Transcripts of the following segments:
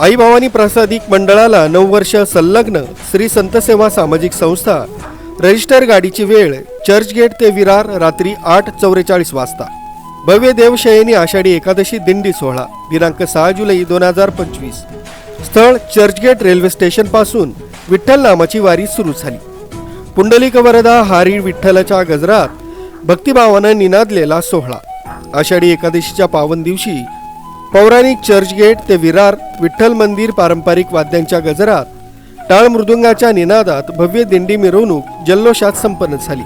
आई भवानी प्रासादिक मंडळाला नऊ वर्ष संलग्न श्री संतसेवा सामाजिक संस्था. रजिस्टर गाडीची वेळ चर्चगेट ते विरार रात्री आठ चौवेचाळीस वाजता. भव्य देवशयनी आषाढी एकादशी दिंडी सोहळा दिनांक सहा जुलै दोन हजार पंचवीस. स्थळ चर्चगेट रेल्वे स्टेशनपासून विठ्ठल नामाची वारी सुरू झाली. पुंडलिक वरदा हारी विठ्ठलाच्या गजरात भक्तिभावानं निनादलेला सोहळा. आषाढी एकादशीच्या पावन दिवशी पौराणिक चर्चगेट ते विरार विठ्ठल मंदिर पारंपरिक वाद्यांच्या गजरात टाळ मृदुंगाच्या निनादात भव्य दिंडी मिरवणूक जल्लोषात संपन्न झाली.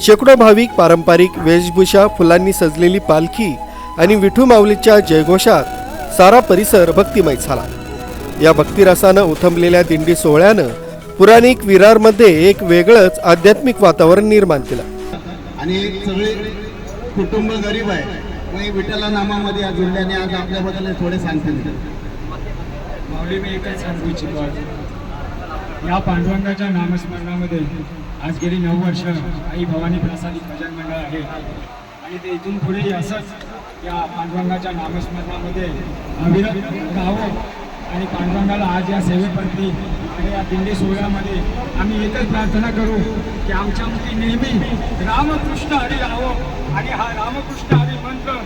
शेकडो भाविक पारंपरिक वेशभूषा फुलांनी सजलेली पालखी आणि विठू माऊलीच्या जयघोषात सारा परिसर भक्तिमय झाला. या भक्तिरसानं उथंबलेल्या दिंडी सोहळ्यानं पुराणिक विरारमध्ये एक वेगळंच आध्यात्मिक वातावरण निर्माण केलं. आणि सगळे कुटुंब गरीब आहे. विठ्ठला नामामध्ये आज जोडल्याने आज आपल्याबद्दल थोडे सांगतील. माऊली मी एकच सांगू इच्छितो आज. या पांडुरंगाच्या नामस्मरणामध्ये आज गेली नऊ वर्ष आई भवानी प्रसादी भजन मंडळ आहे. आणि ते इथून पुढेही असंच या पांडुरंगाच्या नामस्मरणामध्ये अविरत राहावं आणि पांडुरंगाला आज या सेवेप्रती आणि या दिंडी सोहळ्यामध्ये आम्ही एकच प्रार्थना करू की आमच्यामध्ये नेहमी रामकृष्ण हरी राहावं आणि हा रामकृष्ण हरी मंत्र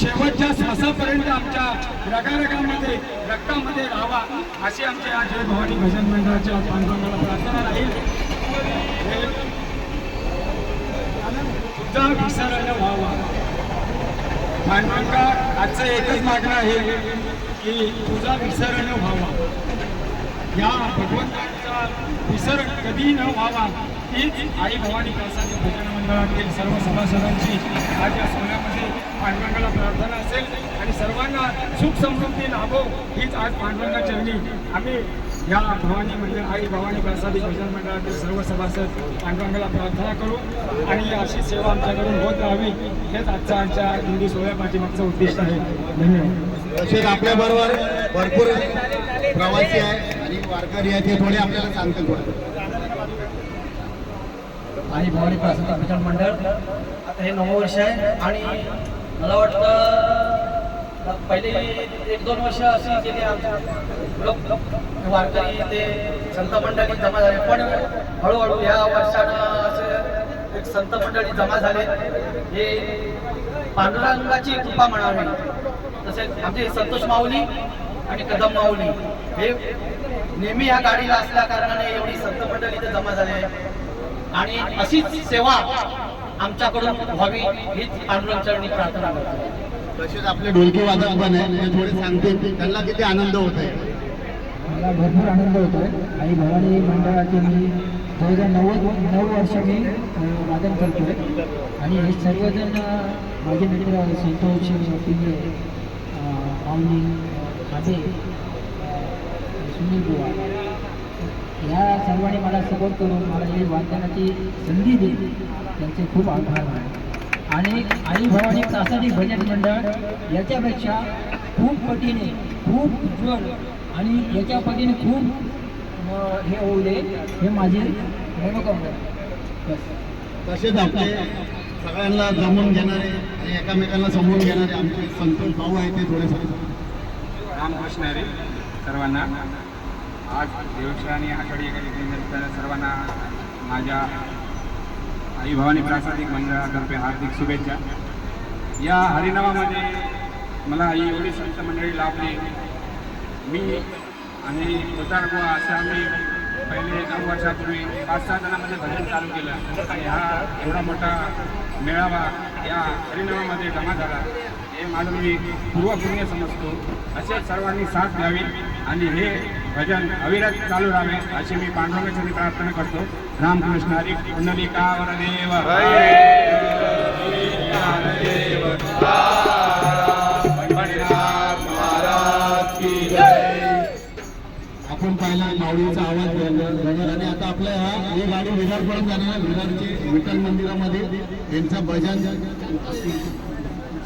शेवटच्या श्वासापर्यंत आमच्या रगारगामध्ये रक्तामध्ये राहावा. अशी आमच्या या जय भवानी भजन मंडळाच्या पांडुरंगाला प्रार्थना राहील. तुमचा विसर व्हावा. पांडुरंगा आजचं एकच मागणं आहे की तुझा विसर व्हावा. या भगवंतांचा विसर कधी न व्हावा हीच आई भवानी कासाची भजन मंडळातील सर्व सभासदांची आज या सोहळ्यामध्ये पांडुरंगाला प्रार्थना असेल आणि सर्वांना सुख समृद्धी लाभो हीच आज पांडुरंगा चरणी. आम्ही या भवानी मंडळ आई भवानी प्रसादी भजन मंडळातील सर्व सभासद पांडुरंगाला प्रार्थना करू आणि अशी सेवा आमच्याकडून होत राहावी हेच आजचा आमच्या हिंदी सोहळ्या पाठीमागचं उद्दिष्ट आहे. धन्यवाद. तसेच आपल्याबरोबर भरपूर प्रवासी आहे आणि वारकरी आहे ते थोडे आपल्याला सांगतील आणि भवानी प्रासादिक भजन मंडळ आता हे नऊ वर्ष आहे आणि मला वाटतं पहिले एक दोन वर्ष अशी गेली लोक वारकरी ते संत मंडळी जमा झाले. पण हळूहळू या वर्षानं असं एक संत मंडळी जमा झाले. हे पांडुरंगाची कृपा म्हणावी. तसेच आमचे संतोष माऊली आणि कदम माऊली हे नेहमी ह्या गाडीला असल्या कारणाने एवढी संत मंडळी इथे जमा झाले. आणि अशीच सेवा आमच्याकडून व्हावी हीच पांडुरंग चरणी प्रार्थना करतो. तसेच आपले ढोलकी वादक पण आहे ते थोडे सांगते त्यांना किती आनंद होत आहे. मला भरपूर आनंद होतो आहे. आई भवानी मंडळाचे मी दोन हजार नव्वद नऊ वर्ष मी वादन करतो आहे आणि हे सर्वजण माझे मित्र संतोष पिंगे माऊली खादे सुनील बुवा. या सर्वांनी मला सपोर्ट करून मला ही वादनाची संधी दिली. त्यांचे खूप आभार आहे. आणि आई भवानी प्रासादिक भजन मंडळ याच्यापेक्षा खूप पटीने खूप उज्ज्वल आणि याच्या पटीने खूप हे होऊ दे हे माझी मनोकामना. तसेच आपले सगळ्यांना जमून घेणारे आणि एकामेकांना समजून घेणारे आमचे संतोष भाऊ आहे ते थोडे सांगतील रामकृष्ण हरी सर्वांना. आज देवशा आणि आषाढी एकादशीनिमित्त सर्वांना माझ्या आई भवानी प्रासादिक मंडळातर्फे हार्दिक शुभेच्छा. या हरिनामामध्ये मला आई एवढी संत मंडळी लाभली. मी आणि उदार बुवा असं आम्ही पहिले नऊ वर्षापूर्वी पाच सहा जणांमध्ये भजन चालू केलं. आणि हा एवढा मोठा मेळावा या हरिनामामध्ये जमा झाला. हे माझं मी पूर्वपुण्य समजतो. असे सर्वांनी साथ द्यावी आणि हे भजन अविरत चालू राहावे अशी मी पांडुरंगाची प्रार्थना करतो. रामकृष्ण हरी पुंडलिकावर देव. आपण पाहिला माऊलीचा आवाज जाणार आणि आता आपल्या हा ही गाडी विरारपर्यंत जाणार आहे. विठ्ठल मंदिरामध्ये यांचं भजन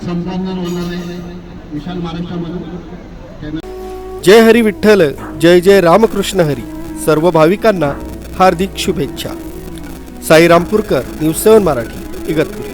संपन्न होणार आहे. विशाल महाराष्ट्रामधून जय हरी विठ्ठल जय जय रामकृष्ण हरी. सर्व भाविकांना हार्दिक शुभेच्छा. Sai Rampurkar news seven Marathi Igatpuri.